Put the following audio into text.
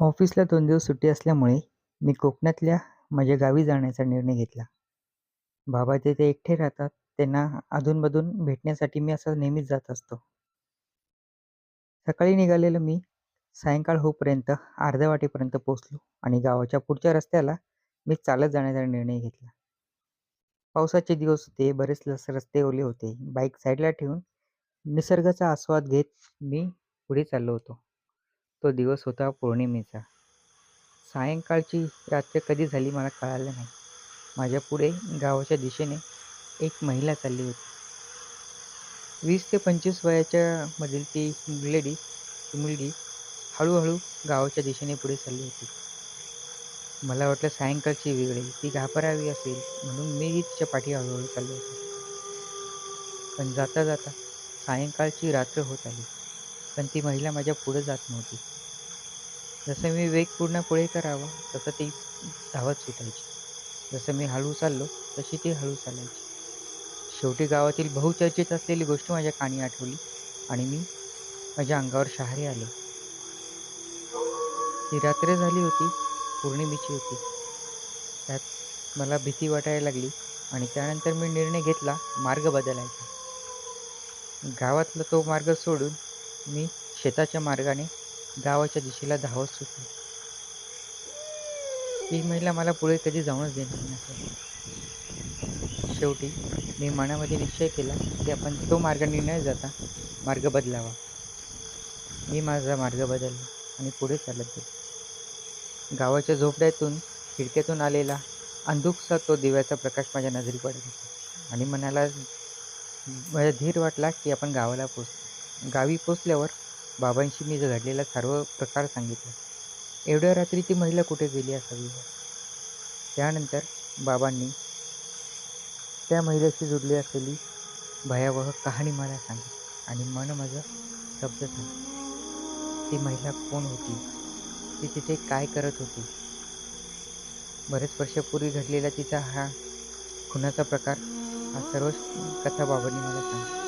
ऑफिसला दोन दिवस सुट्टी असल्यामुळे मी कोकणातल्या माझ्या गावी जाण्याचा निर्णय घेतला. बाबा तिथे एकटे राहतात. त्यांना अधूनमधून भेटण्यासाठी मी असं नेहमीच जात असतो. सकाळी निघालेलं मी सायंकाळ होईपर्यंत अर्ध्या वाटेपर्यंत पोहोचलो आणि गावाच्या पुढच्या रस्त्याला मी चालत जाण्याचा निर्णय घेतला. पावसाचे दिवस होते. बरेच रस्ते ओले होते. बाईक साईडला ठेवून निसर्गाचा आस्वाद घेत मी पुढे चाललो होतो. तो दिवस होता पौर्णिमेचा. सायंकाळची रात्र कधी झाली मला कळालं नाही. माझ्या पुढे गावाच्या दिशेने एक महिला चालली होती. वीस ते पंचवीस वयाच्या मधील ती लेडी मुलगी हळूहळू गावाच्या दिशेने पुढे चालली होती. मला वाटलं सायंकाळची वेळ ती घाबरावी असेल म्हणून मीही तिच्या पाठी हळूहळू चाललो होतो. पण जाता जाता सायंकाळची रात्र होत आली. पण ती महिला माझ्या पुढं जात नव्हती. जसं मी वेगपूर्ण पुढे करावा तसं ती धावत सुटायची. जसं मी हळू चाललो तशी ती हळू चालायची. शेवटी गावातील बहुचर्चित असलेली गोष्ट माझ्या कानी आठवली आणि मी माझ्या अंगावर शहारे आले. ती रात्र झाली होती. पौर्णिमेची होती. त्यात मला भीती वाटायला लागली आणि त्यानंतर मी निर्णय घेतला मार्ग बदलायचा. गावातला तो मार्ग सोडून मी शेताच्या मार्गाने गावाच्या दिशेला धावत सुटलो. ती महिला मला पुढे कधी जाऊनच देणार नसेल. शेवटी मी मनामध्ये निश्चय केला की आपण तो मार्गाने न जाता मार्ग बदलावा. मी माझा मार्ग बदलला आणि पुढे चालत गेलो. गावाच्या झोपड्यातून खिडक्यातून आलेला अंधुकसा तो दिव्याचा प्रकाश माझ्या नजरी पडत होता आणि मनाला माझा धीर वाटला की आपण गावाला पोचतो गावी पोचल्यावर बाबांशी मी घडलेला सर्व प्रकार सांगितला. एवढ्या रात्री ती महिला कुठे गेली असावी? त्यानंतर बाबांनी त्या महिलेशी जुडली असलेली भयावह कहाणी मला सांगितली आणि मन माझं शब्द झालं. ती महिला कोण होती? ती तिथे काय करत होती? बरेच वर्षापूर्वी घडलेला तिचा हा खुनाचा प्रकार हा सर्व कथा बाबांनी मला सांगितला